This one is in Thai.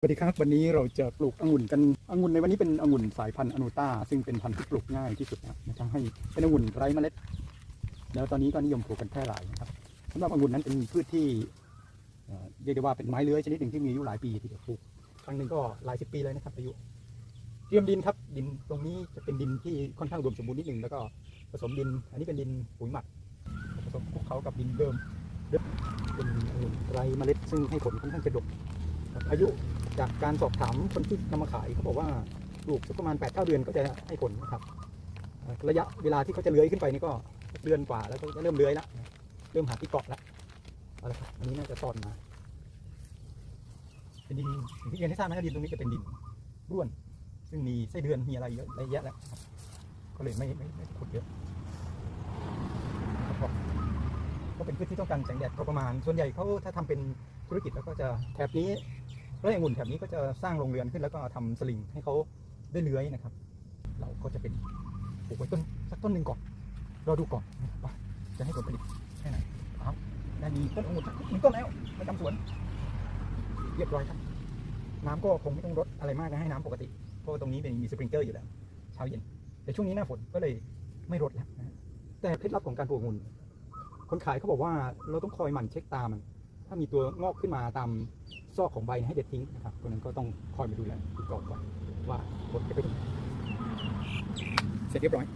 สวัสดีครับวันนี้เราจะปลูกองุ่นกันองุ่นในวันนี้เป็นองุ่นสายพันธุ์อนูต้า ซึ่งเป็นพันธุ์ที่ปลูกง่ายที่สุดนะครับทำให้เป็นองุ่นไร้เมล็ด แล้วตอนนี้ก็นิยมปลูกกันแพร่หลายนะครับสำหรับองุ่นนั้นเป็นพืชที่เรียกได้ว่าเป็นไม้เลื้อยชนิดหนึ่งที่มีอายุหลายปีทีเดียวปลูกครั้งหนึ่งก็หลายสิบปีเลยนะครับอายุเตรียมดินครับดินตรงนี้จะเป็นดินที่ค่อนข้างรวมสมบูรณ์นิดหนึ่งแล้วก็ผสมดิน อันนี้เป็นดินปุ๋ยหมักผสมคลุกเคล้ากับดินเดิมเดิมเป็นองุ่นไร้เมล็ด ซึ่งให้ผลค่อนข้างจะดกอายุ จากการสอบถามคนที่นำมาขายเขาบอกว่าปลูกสักประมาณ8ปดเดือนก็จะให้ผลนะครับ ระยะเวลาที่เขาจะเลื้อยขึ้นไปนี่ก็เดือนกว่าแล้วก็จะเริ่มเลื้อยแล้วเริ่มหาที่เกาะแล้วเอาละครับอันนี้น่าจะตอนมาเป็นดินที่เรียนให้ทราบนะดินตรงนี้จะเป็นดินร่วน ซึ่งมีไส้เดือนมีอะไรเยอะอะไรเยอะแล้วก็เลยไม่ไม่ไม่ขุดเยอะก็เป็นพืชที่ต้องการแสงแดดพอประมาณ ส่วนใหญ่เขาถ้าทำเป็นธุรกิจแล้วก็จะแถบนี้ ไร่องุ่นแถบนี้ก็จะสร้างโรงเรือนขึ้นแล้วก็ทำสลิงให้เขาได้เลื้อยนะครับ เราก็จะเป็นปลูกไว้ต้นสักต้นหนึ่งก่อนรอดูก่อนว่าจะให้ผลผลิตแค่ไหนเอาได้มีต้นองุ่นสักหนึ่งต้นแล้วประจำสวน เรียบร้อยครับ น้ำก็คงไม่ต้องรดอะไรมากนะให้น้ำปกติ เพราะว่าตรงนี้เป็นมีสปริงเกอร์อยู่แล้วเช้าเย็น แต่ช่วงนี้หน้าฝนก็เลยไม่รดแล้วแต่เคล็ดลับของการปลูกองุ่นคนขายเขาบอกว่าเราต้องคอยหมั่นเช็คตามัน ถ้ามีตัวงอกขึ้นมาตามซอกของใบให้เด็ดทิ้งนะครับตัวนั้นก็ต้องคอยไปดูแลติดต่อนว้ว่าผลจะเป็นยังไงเสร็จเรียบร้อย